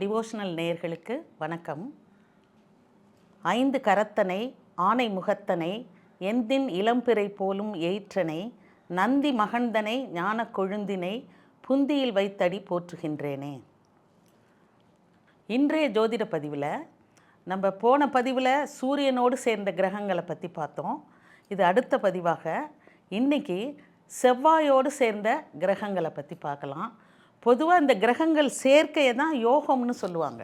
Devotional நேயர்களுக்கு வணக்கம். ஐந்து கரத்தனை ஆனை முகத்தனை எந்தின் இளம்பிறை போலும் எயிற்றனை நந்தி மகந்தனை ஞான கொழுந்தினை புந்தியில் வைத்தடி போற்றுகின்றேனே. இன்றைய ஜோதிட பதிவில் நம்ம போன பதிவில் சூரியனோடு சேர்ந்த கிரகங்களை பற்றி பார்த்தோம். இது அடுத்த பதிவாக இன்னைக்கு செவ்வாயோடு சேர்ந்த கிரகங்களை பற்றி பார்க்கலாம். பொதுவாக இந்த கிரகங்கள் சேர்க்கையை தான் யோகம்னு சொல்லுவாங்க.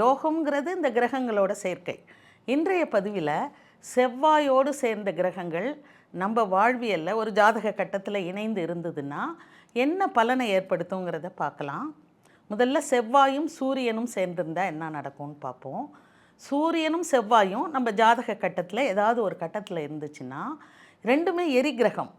யோகம்ங்கிறது இந்த கிரகங்களோட சேர்க்கை. இன்றைய பதிவில் செவ்வாயோடு சேர்ந்த கிரகங்கள் நம்ம வாழ்வியலில் ஒரு ஜாதக கட்டத்தில் இணைந்து இருந்ததுன்னா என்ன பலனை ஏற்படுத்துங்கிறத பார்க்கலாம். முதல்ல செவ்வாயும் சூரியனும் சேர்ந்திருந்தால் என்ன நடக்கும்னு பார்ப்போம். சூரியனும் செவ்வாயும் நம்ம ஜாதக கட்டத்தில் ஏதாவது ஒரு கட்டத்தில் இருந்துச்சுன்னா ரெண்டுமே எரிகிரகம்.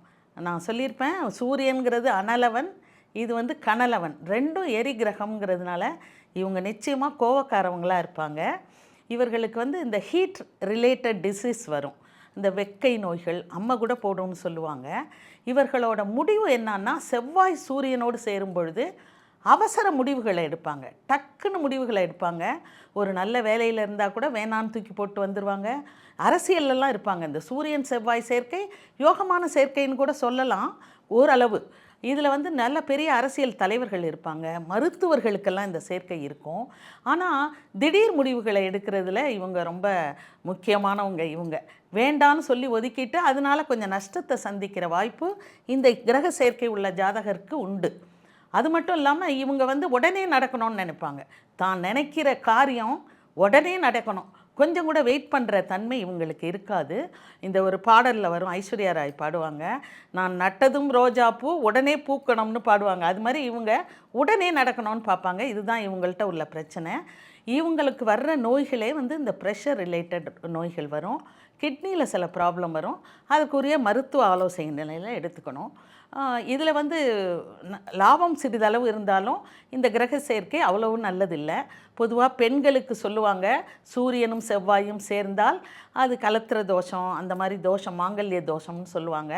நான் சொல்லியிருப்பேன் சூரியன்கிறது அனலவன் இது வந்து கனலவன். ரெண்டும் எரி கிரகம்ங்கிறதுனால இவங்க நிச்சயமாக கோவக்காரவங்களாக இருப்பாங்க. இவர்களுக்கு வந்து இந்த ஹீட் ரிலேட்டட் டிசீஸ் வரும். இந்த வெக்கை நோய்கள் அம்மை கூட போடும்னு சொல்லுவாங்க. இவர்களோட முடிவு என்னன்னா செவ்வாய் சூரியனோடு சேரும் பொழுது அவசர முடிவுகளை எடுப்பாங்க. டக்குன்னு முடிவுகளை எடுப்பாங்க. ஒரு நல்ல வேலையில் இருந்தால் கூட வேணான்னு தூக்கி போட்டு வந்துடுவாங்க அரசியல்லலாம் இருப்பாங்க. இந்த சூரியன் செவ்வாய் சேர்க்கை யோகமான சேர்க்கைன்னு கூட சொல்லலாம். ஓரளவு. இதில் வந்து நல்ல பெரிய அரசியல் தலைவர்கள் இருப்பாங்க. மருத்துவர்களுக்கெல்லாம் இந்த சேர்க்கை இருக்கும். ஆனால் திடீர் முடிவுகளை எடுக்கிறதுல இவங்க ரொம்ப முக்கியமானவங்க இவங்க. வேண்டான்னு சொல்லி ஒதுக்கிட்டு அதனால கொஞ்சம் நஷ்டத்தை சந்திக்கிற வாய்ப்பு இந்த கிரக சேர்க்கை உள்ள ஜாதகருக்கு உண்டு. அது மட்டும் இல்லாமல் இவங்க வந்து உடனே நடக்கணும்னு நினைப்பாங்க. தான் நினைக்கிற காரியம் உடனே நடக்கணும். கொஞ்சம் கூட வெயிட் பண்ணுற தன்மை இவங்களுக்கு இருக்காது. இந்த ஒரு பாடலில் வரும் ஐஸ்வர்யா ராய் பாடுவாங்க. நான் நட்டதும் ரோஜா பூ உடனே பூக்கணும்னு பாடுவாங்க. அது மாதிரி இவங்க உடனே நடக்கணும்னு பார்ப்பாங்க. இதுதான் இவங்கள்ட்ட உள்ள பிரச்சனை. இவங்களுக்கு வர்ற நோய்களே வந்து இந்த ப்ரெஷர் ரிலேட்டட் நோய்கள் வரும். கிட்னியில் சில ப்ராப்ளம் வரும். அதுக்குரிய மருத்துவ ஆலோசனை நிலையில் எடுத்துக்கணும். இதில் வந்து லாபம் சிறிதளவு இருந்தாலும் இந்த கிரக சேர்க்கை அவ்வளவு நல்லதில்லை. பொதுவாக பெண்களுக்கு சொல்லுவாங்க சூரியனும் செவ்வாயும் சேர்ந்தால் அது கலத்திர தோஷம் அந்த மாதிரி தோஷம் மாங்கல்ய தோஷம்னு சொல்லுவாங்க.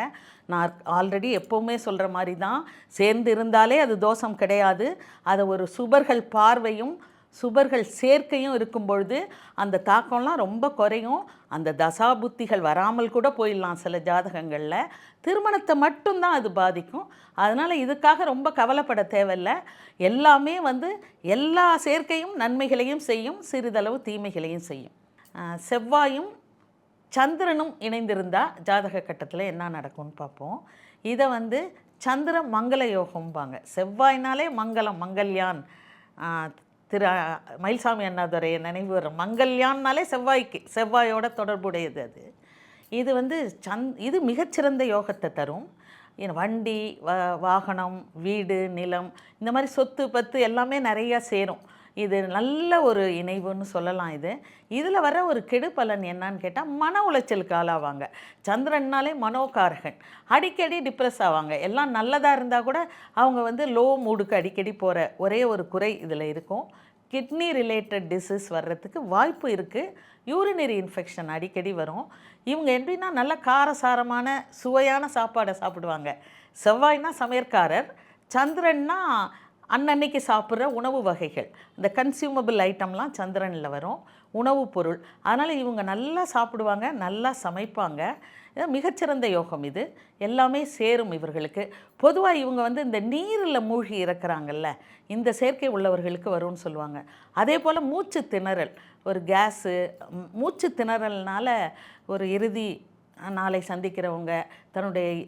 நான் ஆல்ரெடி எப்போவுமே சொல்கிற மாதிரி தான். சேர்ந்து இருந்தாலே அது தோஷம் கிடையாது. அதை ஒரு சுபர்கள் பார்வையும் சுபர்கள் சேர்க்கையும் இருக்கும் பொழுது அந்த தாக்கம்லாம் ரொம்ப குறையும். அந்த தசாபுத்திகள் வராமல் கூட போயிடலாம் சில ஜாதகங்களில். திருமணத்தை மட்டும்தான் அது பாதிக்கும். அதனால் இதுக்காக ரொம்ப கவலைப்பட தேவையில்ல. எல்லாமே வந்து எல்லா சேர்க்கையும் நன்மைகளையும் செய்யும் சிறிதளவு தீமைகளையும் செய்யும். செவ்வாயும் சந்திரனும் இணைந்திருந்தால் ஜாதக கட்டத்தில் என்ன நடக்கும்னு பார்ப்போம். இதை வந்து சந்திர மங்கள யோகம்பாங்க. செவ்வாய்னாலே மங்களம் மங்கல்யான் திரு மயில்சாமி அண்ணாதுரைய நினைவு வரும். மங்கல்யான்னாலே செவ்வாய்க்கு செவ்வாயோட தொடர்புடையது அது. இது வந்து சந் இது மிகச்சிறந்த யோகத்தை தரும். வண்டி வ வாகனம் வீடு நிலம் இந்த மாதிரி சொத்து பத்து எல்லாமே நிறையா சேரும். இது நல்ல ஒரு இணைவுன்னு சொல்லலாம் இது. இதில் வர ஒரு கெடு பலன் என்னன்னு கேட்டால் மன உளைச்சலுக்கு ஆளாவாங்க. சந்திரன்னாலே மனோகாரகன். அடிக்கடி டிப்ரெஸ் ஆவாங்க. எல்லாம் நல்லதாக இருந்தால் கூட அவங்க வந்து லோ மூடுக்கு அடிக்கடி போகிற ஒரே ஒரு குறை இதில் இருக்கும். கிட்னி ரிலேட்டட் டிசீஸ் வர்றதுக்கு வாய்ப்பு இருக்குது யூரினரி இன்ஃபெக்ஷன் அடிக்கடி வரும். இவங்க எப்படின்னா நல்ல காரசாரமான சுவையான சாப்பாடை சாப்பிடுவாங்க. செவ்வாய்னா சமையற்காரர். சந்திரன்னா அன்னன்னைக்கு சாப்பிட்ற உணவு வகைகள். இந்த கன்சியூமபிள் ஐட்டம்லாம் சந்திரனில் வரும். உணவுப் பொருள். அதனால் இவங்க நல்லா சாப்பிடுவாங்க நல்லா சமைப்பாங்க. மிகச்சிறந்த யோகம் இது. எல்லாமே சேரும் இவர்களுக்கு. பொதுவாக இவங்க வந்து இந்த நீரில் மூழ்கி இறக்குறாங்கல்ல இந்த சேர்க்கை உள்ளவர்களுக்கு வரும்னு சொல்லுவாங்க. அதே போல் மூச்சு திணறல். ஒரு கேஸு மூச்சு திணறல்னால் ஒரு இறுதி நாளை சந்திக்கிறவங்க தன்னுடைய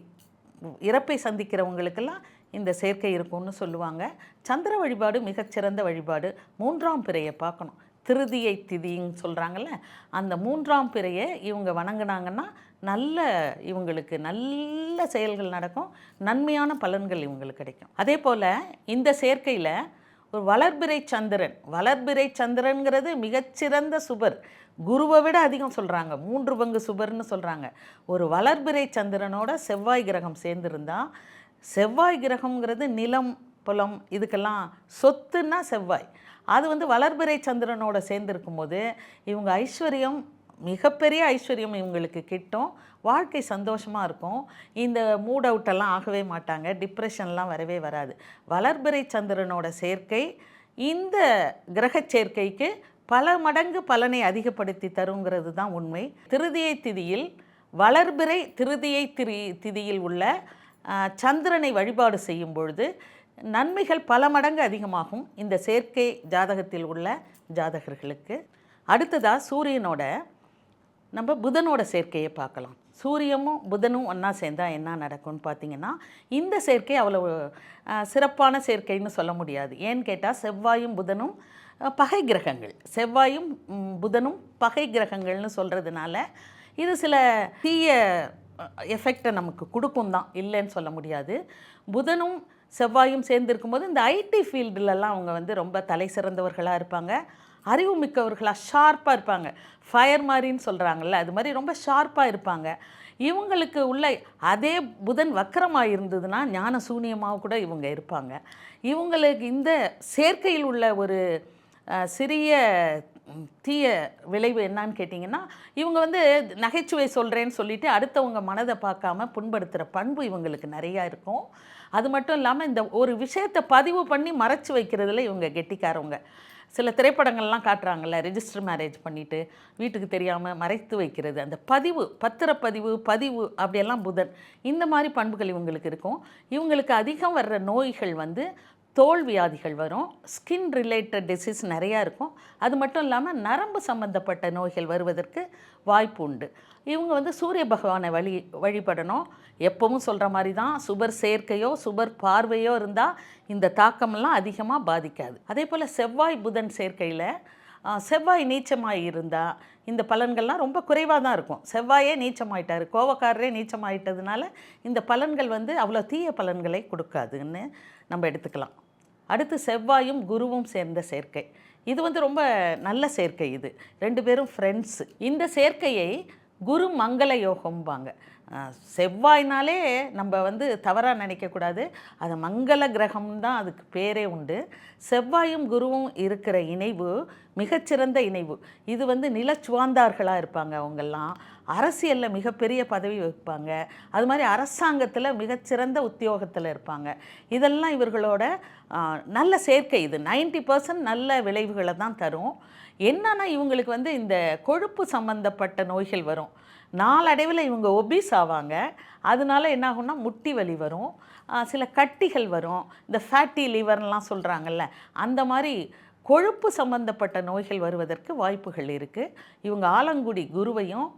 இறப்பை சந்திக்கிறவங்களுக்கெல்லாம் இந்த சேர்க்கை இருக்கும்னு சொல்லுவாங்க. சந்திர வழிபாடு மிகச்சிறந்த வழிபாடு. மூன்றாம் பிறையை பார்க்கணும். திருதியை திதின்னு சொல்கிறாங்கல்ல அந்த மூன்றாம் பிறையை இவங்க வணங்குனாங்கன்னா நல்ல இவங்களுக்கு நல்ல செயல்கள் நடக்கும். நன்மையான பலன்கள் இவங்களுக்கு கிடைக்கும். அதே போல் இந்த சேர்க்கையில் ஒரு வளர்பிறை சந்திரன். வளர்பிறை சந்திரன்கிறது மிகச்சிறந்த சுபர். குருவை விட அதிகம் சொல்கிறாங்க மூன்று பங்கு சுபர்னு சொல்கிறாங்க ஒரு வளர்பிறை சந்திரனோட செவ்வாய் கிரகம் சேர்ந்துருந்தா செவ்வாய் கிரகம்ங்கிறது நிலம் புலம் இதுக்கெல்லாம் சொத்துன்னா செவ்வாய். அது வந்து வளர்பிறை சந்திரனோட சேர்ந்துருக்கும் போது இவங்க ஐஸ்வர்யம் மிகப்பெரிய ஐஸ்வர்யம் இவங்களுக்கு கிட்டும். வாழ்க்கை சந்தோஷமாக இருக்கும். இந்த மூட் அவுட்டெல்லாம் ஆகவே மாட்டாங்க. டிப்ரெஷன்லாம் வரவே வராது. வளர்பிறை சந்திரனோட சேர்க்கை இந்த கிரகச் சேர்க்கைக்கு பல மடங்கு பலனை அதிகப்படுத்தி தருங்கிறது தான் உண்மை. திருதியை திதியில் வளர்பிறை திருதியை திரி திதியில் உள்ள சந்திரனை வழிபாடு செய்யும் பொழுது நன்மைகள் பல மடங்கு அதிகமாகும் இந்த செயற்கை ஜாதகத்தில் உள்ள ஜாதகர்களுக்கு. அடுத்ததாக சூரியனோட நம்ம புதனோட சேர்க்கையை பார்க்கலாம். சூரியமும் புதனும் ஒன்றா சேர்ந்தால் என்ன நடக்கும்னு பார்த்தீங்கன்னா இந்த சேர்க்கை அவ்வளவு சிறப்பான சேர்க்கைன்னு சொல்ல முடியாது. ஏன்னு கேட்டால் செவ்வாயும் புதனும் பகை கிரகங்கள். செவ்வாயும் புதனும் பகை கிரகங்கள்னு சொல்கிறதுனால இது சில தீய எஃபெக்டை நமக்கு கொடுக்கும் தான். இல்லைன்னு சொல்ல முடியாது. புதனும் செவ்வாயும் சேர்ந்து இருக்கும்போது இந்த ஐடி ஃபீல்டுலலாம் அவங்க வந்து ரொம்ப தலை சிறந்தவர்களாக இருப்பாங்க. அறிவு மிக்கவர்களாக ஷார்ப்பாக இருப்பாங்க. ஃபயர் மாதிரின்னு சொல்கிறாங்கல்ல அது மாதிரி ரொம்ப ஷார்ப்பாக இருப்பாங்க. இவங்களுக்கு உள்ள அதே புதன் வக்கரமாக இருந்ததுன்னா ஞான சூனியமாக கூட இவங்க இருப்பாங்க. இவங்களுக்கு இந்த சேர்க்கையில் உள்ள ஒரு சிறிய தீய விளைவு என்னான்னு கேட்டிங்கன்னா இவங்க வந்து நகைச்சுவை சொல்கிறேன்னு சொல்லிட்டு அடுத்தவங்க மனதை பார்க்காம புண்படுத்துகிற பண்பு இவங்களுக்கு நிறையா இருக்கும். அது மட்டும் இல்லாமல் இந்த ஒரு விஷயத்தை பதிவு பண்ணி மறைச்சு வைக்கிறதுல இவங்க கெட்டிக்காரவங்க. சில திரைப்படங்கள்லாம் காட்டுறாங்கல்ல ரிஜிஸ்டர் மேரேஜ் பண்ணிவிட்டு வீட்டுக்கு தெரியாமல் மறைத்து வைக்கிறது. அந்த பதிவு பத்திரப்பதிவு பதிவு அப்படியெல்லாம் புதன். இந்த மாதிரி பண்புகள் இவங்களுக்கு இருக்கும். இவங்களுக்கு அதிகம் வர்ற நோய்கள் வந்து தோல் வியாதிகள் வரும் ஸ்கின் ரிலேட்டட் டிசீஸ் நிறையா இருக்கும். அது மட்டும் இல்லாமல் நரம்பு சம்பந்தப்பட்ட நோய்கள் வருவதற்கு வாய்ப்பு உண்டு. இவங்க வந்து சூரிய பகவானை வழி வழிபடணும். எப்பவும் சொல்கிற மாதிரி தான் சுபர் சேர்க்கையோ சுபர் பார்வையோ இருந்தால் இந்த தாக்கமெல்லாம் அதிகமாக பாதிக்காது. அதே போல் செவ்வாய் புதன் சேர்க்கையில் செவ்வாய் நீச்சமாக இருந்தால் இந்த பலன்கள்லாம் ரொம்ப குறைவாக தான் இருக்கும். செவ்வாயே நீச்சமாயிட்டார் கோவக்காரரே நீச்சமாயிட்டதுனால இந்த பலன்கள் வந்து அவ்வளோ தீய பலன்களை கொடுக்காதுன்னு நம்ம எடுத்துக்கலாம். அடுத்து செவ்வாயும் குருவும் சேர்ந்த சேர்க்கை. இது வந்து ரொம்ப நல்ல சேர்க்கை இது. ரெண்டு பேரும் ஃப்ரெண்ட்ஸு இந்த சேர்க்கையை குரு மங்கள யோகம்பாங்க. செவ்வாய்னாலே நம்ம வந்து தவறாக நினைக்கக்கூடாது. அது மங்கள கிரகம் தான் அதுக்கு பேரே உண்டு. செவ்வாயும் குருவும் இருக்கிற இணைவு மிகச்சிறந்த இணைவு. இது வந்து நிலச்சுவாந்தார்களாக இருப்பாங்க அவங்கெல்லாம். அரசியலில் மிகப்பெரிய பதவி வைப்பாங்க அது மாதிரி அரசாங்கத்தில் மிகச்சிறந்த உத்தியோகத்தில் இருப்பாங்க. இதெல்லாம் இவர்களோட நல்ல சேர்க்கை இது. 90% பர்சன்ட் நல்ல விளைவுகளை தான் தரும். என்னன்னா இவங்களுக்கு வந்து இந்த கொழுப்பு சம்பந்தப்பட்ட நோய்கள் வரும். நாளடைவில் இவங்க ஒபீஸ் ஆவாங்க. அதனால என்ன ஆகும்னா முட்டி வலி வரும். சில கட்டிகள் வரும். இந்த ஃபேட்டி லிவர்லாம் சொல்கிறாங்கல்ல அந்த மாதிரி கொழுப்பு சம்பந்தப்பட்ட நோய்கள் வருவதற்கு வாய்ப்புகள் இருக்குது இவங்க ஆலங்குடி குருவையும்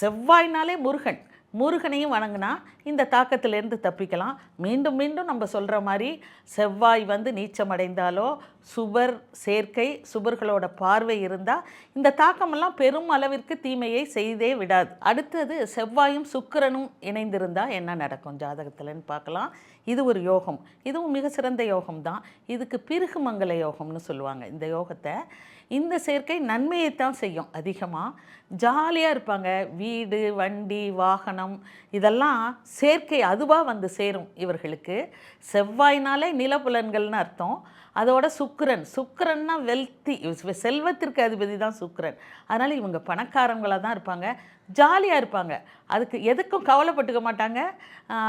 செவ்வாய்னாலே முருகன். முருகனையும் வணங்கினா இந்த தாக்கத்திலேருந்து தப்பிக்கலாம். மீண்டும் மீண்டும் நம்ம சொல்கிற மாதிரி செவ்வாய் வந்து நீச்சமடைந்தாலோ சுபர் சேர்க்கை சுபர்களோட பார்வை இருந்தால் இந்த தாக்கமெல்லாம் பெரும் அளவிற்கு தீமையை செய்தே விடாது. அடுத்தது செவ்வாயும் சுக்கிரனும் இணைந்திருந்தால் என்ன நடக்கும் ஜாதகத்தில்னு பார்க்கலாம். இது ஒரு யோகம். இதுவும் மிக சிறந்த யோகம் தான் இதுக்கு பிருகு மங்கள யோகம்னு சொல்லுவாங்க. இந்த யோகத்தை இந்த சேர்க்கை நன்மையைத்தான் செய்யும். அதிகமாக ஜாலியாக இருப்பாங்க. வீடு வண்டி வாகனம் இதெல்லாம் சேர்க்கை அதுவாக வந்து சேரும் இவர்களுக்கு. செவ்வாய்னாலே நிலப்புலன்கள்னு அர்த்தம். அதோட சுக்கரன். சுக்கரன்னா வெல்த்தி செல்வத்திற்கு அதிபதி தான் சுக்கரன். அதனால் இவங்க பணக்காரங்களாக தான் இருப்பாங்க. ஜாலியாக இருப்பாங்க. அதுக்கு எதுக்கும் கவலைப்பட்டுக்க மாட்டாங்க.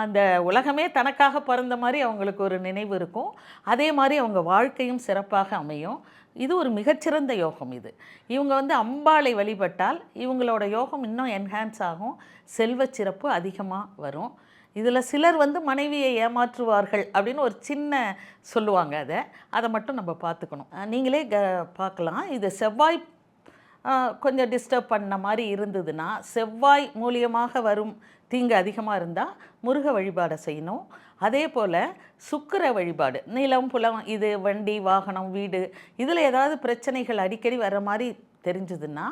அந்த உலகமே தனக்காக பிறந்த மாதிரி அவங்களுக்கு ஒரு நினைவு இருக்கும். அதே மாதிரி அவங்க வாழ்க்கையும் சிறப்பாக அமையும். இது ஒரு மிகச்சிறந்த யோகம் இது. இவங்க வந்து அம்பாளை வழிபட்டால் இவங்களோட யோகம் இன்னும் என்ஹான்ஸ் ஆகும். செல்வச் சிறப்பு அதிகமாக வரும். இதில் சிலர் வந்து மனைவியை ஏமாற்றுவார்கள் அப்படின்னு ஒரு சின்ன சொல்லுவாங்க அதை. அதை மட்டும் நம்ம பார்த்துக்கணும். நீங்களே க பார்க்கலாம். இது செவ்வாய் கொஞ்சம் டிஸ்டர்ப் பண்ண மாதிரி இருந்ததுன்னா செவ்வாய் மூலியமாக வரும் தீங்கு அதிகமாக இருந்தால் முருக வழிபாடை செய்யணும். அதே போல் சுக்கிர வழிபாடு. நிலம் புலம் இது வண்டி வாகனம் வீடு இதில் ஏதாவது பிரச்சனைகள் அடிக்கடி வர மாதிரி தெரிஞ்சதுன்னா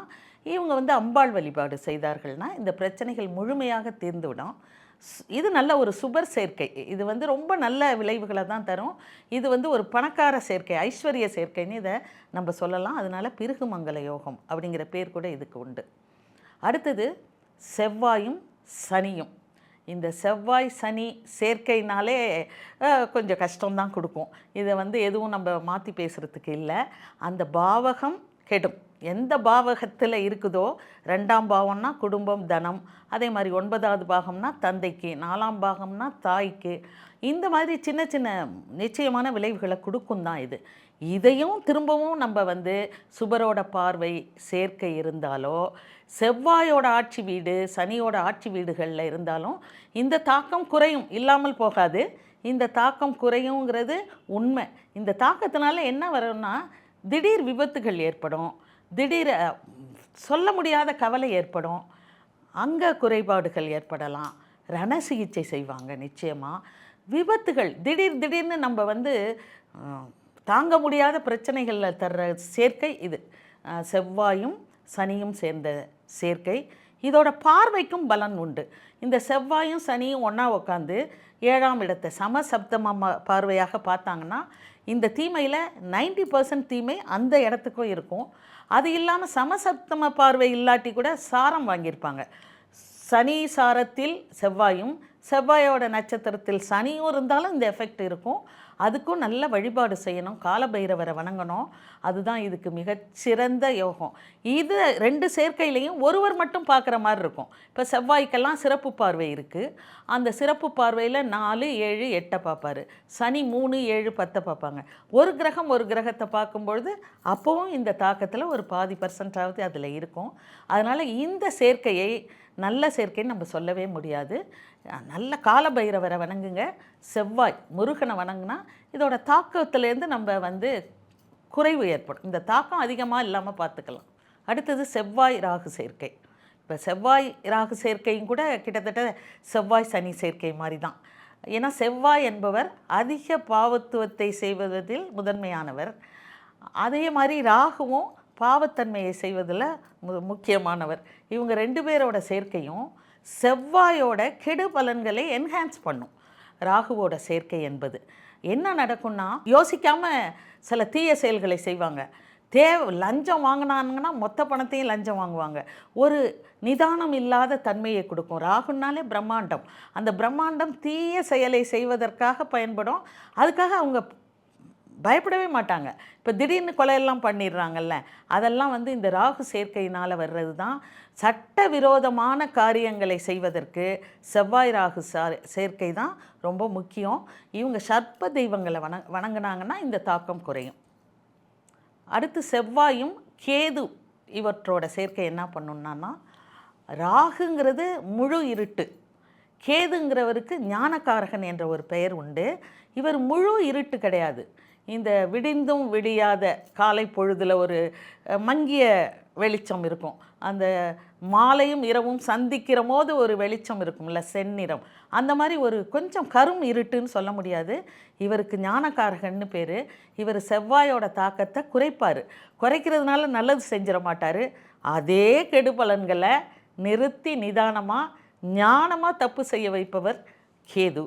இவங்க வந்து அம்பாள் வழிபாடு செய்தார்கள்னா இந்த பிரச்சனைகள் முழுமையாக தீர்ந்துவிடும். ஸ்- இது நல்ல ஒரு சுபர் சேர்க்கை. இது வந்து ரொம்ப நல்ல விளைவுகளை தான் தரும். இது வந்து ஒரு பணக்கார சேர்க்கை ஐஸ்வர்ய சேர்க்கைன்னு இதை நம்ம சொல்லலாம். அதனால பிருகுமங்கல யோகம் அப்படிங்கிற பேர் கூட இதுக்கு உண்டு. அடுத்தது செவ்வாயும் சனியும். இந்த செவ்வாய் சனி சேர்க்கைனாலே கொஞ்சம் கஷ்டம்தான் கொடுக்கும். இதை வந்து எதுவும் நம்ம மாற்றி பேசுகிறதுக்கு இல்லை. அந்த பாவகம் கெடும். எந்த பாவகத்தில் இருக்குதோ ரெண்டாம் பாவம்னா குடும்பம் தனம். அதே மாதிரி ஒன்பதாவது பாகம்னா தந்தைக்கு நாலாம் பாகம்னா தாய்க்கு. இந்த மாதிரி சின்ன சின்ன நிச்சயமான விளைவுகளை கொடுக்கும் தான் இது. இதையும் திரும்பவும் நம்ம வந்து சுபரோட பார்வை சேர்க்கை இருந்தாலோ செவ்வாயோட ஆட்சி வீடு சனியோட ஆட்சி வீடுகளில் இருந்தாலும் இந்த தாக்கம் குறையும். இல்லாமல் போகாது. இந்த தாக்கம் குறையுங்கிறது உண்மை. இந்த தாக்கத்தினால என்ன வரும்னா திடீர் விபத்துகள் ஏற்படும். திடீர் சொல்ல முடியாத கவலை ஏற்படும். அங்க குறைபாடுகள் ஏற்படலாம். ரண சிகிச்சை செய்வாங்க நிச்சயமாக விபத்துகள் திடீர் திடீர்னு நம்ம வந்து தாங்க முடியாத பிரச்சனைகளில் தர்ற சேர்க்கை இது. செவ்வாயும் சனியும் சேர்ந்த சேர்க்கை. இதோட பார்வைக்கும் பலன் உண்டு. இந்த செவ்வாயும் சனியும் ஒன்றா உட்காந்து ஏழாம் இடத்தை சமசப்தம பார்வையாக பார்த்தாங்கன்னா இந்த தீமையில் 90% பர்சன்ட் தீமை அந்த இடத்துக்கும் இருக்கும். அது இல்லாமல் சமசப்தம பார்வை இல்லாட்டி கூட சாரம் வாங்கியிருப்பாங்க. சனி சாரத்தில் செவ்வாயும் செவ்வாயோட நட்சத்திரத்தில் சனியும் இருந்தாலும் இந்த எஃபெக்ட் இருக்கும். அதுக்கும் நல்ல வழிபாடு செய்யணும். காலபைரவரை வணங்கணும். அதுதான் இதுக்கு மிகச்சிறந்த யோகம். இது ரெண்டு சேர்க்கையிலையும் ஒருவர் மட்டும் பார்க்குற மாதிரி இருக்கும். இப்போ செவ்வாய்க்கெல்லாம் சிறப்பு பார்வை இருக்குது அந்த சிறப்பு பார்வையில் நாலு ஏழு எட்டை பார்ப்பாரு. சனி மூணு ஏழு பத்தை பார்ப்பாங்க. ஒரு கிரகம் ஒரு கிரகத்தை பார்க்கும்பொழுது அப்போவும் இந்த தாக்கத்தில் ஒரு பாதி பர்சன்டாவது அதில் இருக்கும். அதனால் இந்த சேர்க்கையை நல்ல சேர்க்கைன்னு நம்ம சொல்லவே முடியாது. நல்ல காலபைரவரை வணங்குங்க. செவ்வாய் முருகனை வணங்குனா இதோட தாக்கத்துலேருந்து நம்ம வந்து குறைவு ஏற்படும். இந்த தாக்கம் அதிகமாக இல்லாமல் பார்த்துக்கலாம் அடுத்தது செவ்வாய் ராகு சேர்க்கை. இப்போ செவ்வாய் ராகு சேர்க்கையும் கூட கிட்டத்தட்ட செவ்வாய் சனி சேர்க்கை மாதிரி தான் ஏன்னா செவ்வாய் என்பவர் அதிக பாவத்துவத்தை செய்வதில் முதன்மையானவர். அதே மாதிரி ராகுவும் பாவத்தன்மையை செய்வதில் மு முக்கியமானவர். இவங்க ரெண்டு பேரோட சேர்க்கையும் செவ்வாயோட கெடு பலன்களை என்ஹான்ஸ் பண்ணும். ராகுவோட சேர்க்கை என்பது. என்ன நடக்கும்னா யோசிக்காமல் சில தீய செயல்களை செய்வாங்க. தேவை லஞ்சம் வாங்கினாங்கன்னா மொத்த பணத்தையும் லஞ்சம் வாங்குவாங்க. ஒரு நிதானம் இல்லாத தன்மையை கொடுக்கும். ராகுனாலே பிரம்மாண்டம். அந்த பிரம்மாண்டம் தீய செயலை செய்வதற்காக பயன்படும். அதுக்காக அவங்க பயப்படவே மாட்டாங்க. இப்போ திடீர்னு கொலையெல்லாம் பண்ணிடுறாங்கல்ல அதெல்லாம் வந்து இந்த ராகு சேர்க்கையினால் வர்றது தான் சட்டவிரோதமான காரியங்களை செய்வதற்கு செவ்வாய் ராகு சேர்க்கை தான் ரொம்ப முக்கியம். இவங்க சர்ப்ப தெய்வங்களை வண வணங்குனாங்கன்னா இந்த தாக்கம் குறையும். அடுத்து செவ்வாயும் கேது இவற்றோட சேர்க்கை என்ன பண்ணுன்னா ராகுங்கிறது முழு இருட்டு. கேதுங்கிறவருக்கு ஞானக்காரகன் என்ற ஒரு பெயர் உண்டு. இவர் முழு இருட்டு கிடையாது. இந்த விடிந்தும் விடியாத காலை பொழுதில் ஒரு மங்கிய வெளிச்சம் இருக்கும். அந்த மாலையும் இரவும் சந்திக்கிற போது ஒரு வெளிச்சம் இருக்கும்ல செந்நிறம். அந்த மாதிரி ஒரு கொஞ்சம் கரும் இருட்டுன்னு சொல்ல முடியாது. இவருக்கு ஞானகாரகன்னு பேர். இவர் செவ்வாயோட தாக்கத்தை குறைப்பார். குறைக்கிறதுனால நல்லது செஞ்சிட மாட்டார். அதே கெடுபலன்களை நிறுத்தி நிதானமாக ஞானமாக தப்பு செய்ய வைப்பவர் கேது.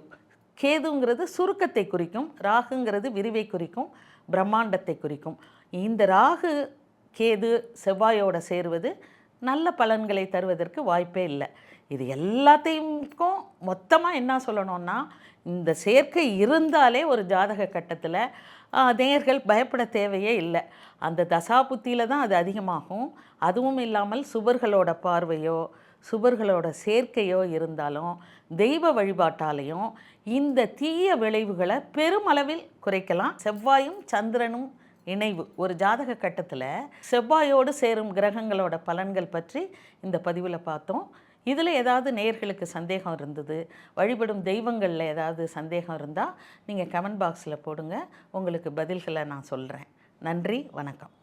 கேதுங்கிறது சுருக்கத்தை குறிக்கும் ராகுங்கிறது விரிவை குறிக்கும் பிரம்மாண்டத்தை குறிக்கும். இந்த ராகு கேது செவ்வாயோட சேருவது நல்ல பலன்களை தருவதற்கு வாய்ப்பே இல்லை. இது எல்லாத்தையும் மொத்தமாக என்ன சொல்லணும்னா இந்த சேர்க்கை இருந்தாலே ஒரு ஜாதக கட்டத்தில் நேயர்கள் பயப்பட தேவையே இல்லை. அந்த தசாபுத்தியில் தான் அது அதிகமாகும். அதுவும் இல்லாமல் சுவர்களோட பார்வையோ சுவர்களோட சேர்க்கையோ இருந்தாலும் தெய்வ வழிபாட்டாலையும் இந்த தீய விளைவுகளை பெருமளவில் குறைக்கலாம். செவ்வாயும் சந்திரனும் இணைவு. ஒரு ஜாதக கட்டத்தில் செவ்வாயோடு சேரும் கிரகங்களோட பலன்கள் பற்றி இந்த பதிவில் பார்த்தோம். இதில் ஏதாவது நேயர்களுக்கு சந்தேகம் இருந்தது வழிபடும் தெய்வங்களில் ஏதாவது சந்தேகம் இருந்தால் நீங்கள் கமெண்ட் பாக்ஸில் போடுங்க. உங்களுக்கு பதில்களை நான் சொல்கிறேன் நன்றி வணக்கம்.